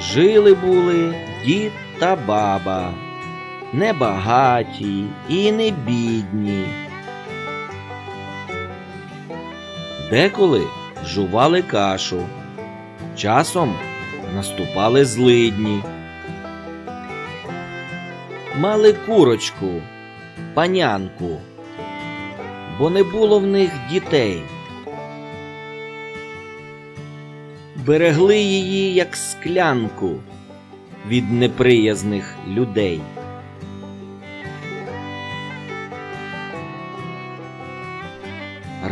Жили були дід та баба, не багаті і не бідні. Деколи жували кашу, часом наступали злидні. Мали курочку, панянку, бо не було в них дітей. Берегли її, як склянку від неприязних людей.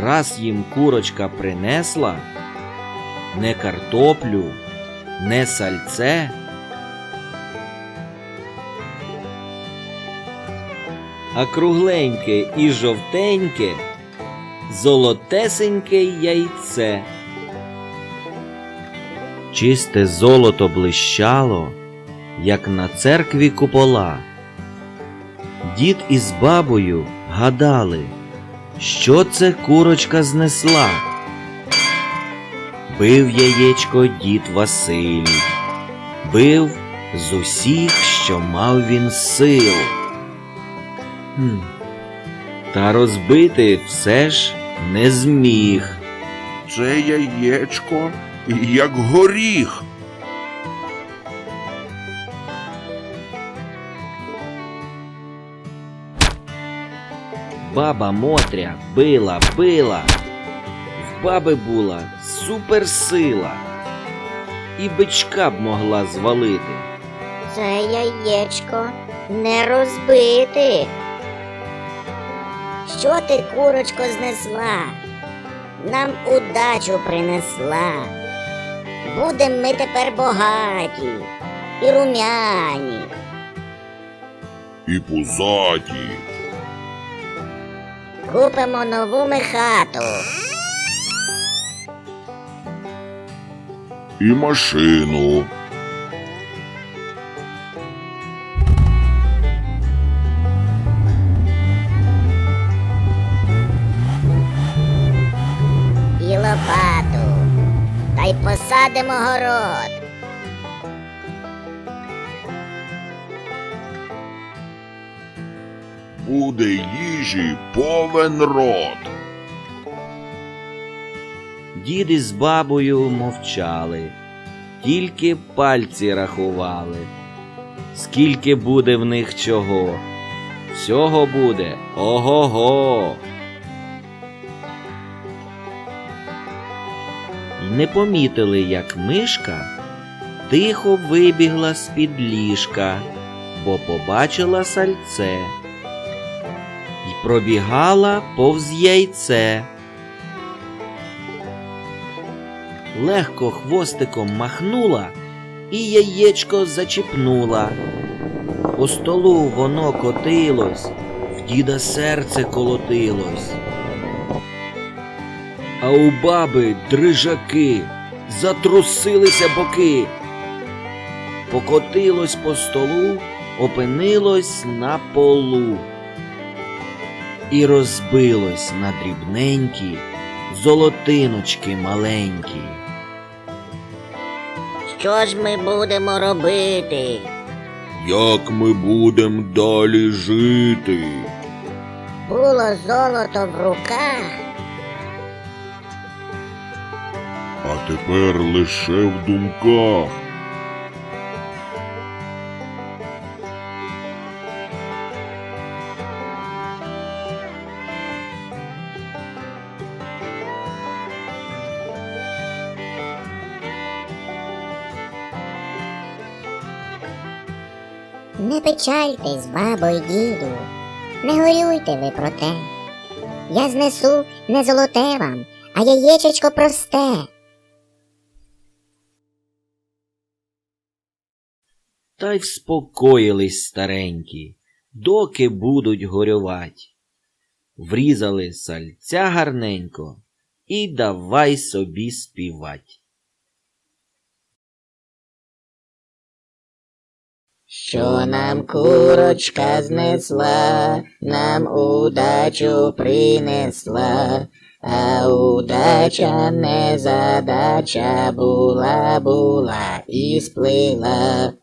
Раз їм курочка принесла не картоплю, не сальце, а кругленьке і жовтеньке, золотесеньке яйце. Чисте золото блищало, як на церкві купола. Дід із бабою гадали, що це курочка знесла. Бив яєчко дід Василь, бив з усіх, що мав він сил. Хм. Та розбити все ж не зміг. Це яєчко як горіх. Баба Мотря била, била. В баби була суперсила. І бичка б могла звалити. Це яєчко не розбити. Що ти, курочко, знесла? Нам удачу принесла. Будем ми тепер богаті і румяні. І пузаті. Купимо нову ми хату. І машину. Посадимо город. Буде їжі повен рот. Дід із бабою мовчали, тільки пальці рахували. Скільки буде в них чого? Всього буде ого-го. Й не помітили, як мишка тихо вибігла з-під ліжка, бо побачила сальце й пробігала повз яйце. легко хвостиком махнула і яєчко зачіпнула. По столу воно котилось, в діда серце колотилось. А у баби дрижаки затрусилися боки. Покотилось по столу, опинилось на полу. І розбилось на дрібненькі золотиночки маленькі. Що ж ми будемо робити? Як ми будем далі жити? Було золото в руках, А тепер лише в думках. Не печальтесь, бабо й діду, не горюйте ви про те. Я знесу не золоте вам, а яєчечко просте. Та й вспокоїлись старенькі, доки будуть горювать. Врізали сальця гарненько і давай собі співать. Що нам курочка знесла, нам удачу принесла, а удача не задача була, була і сплила.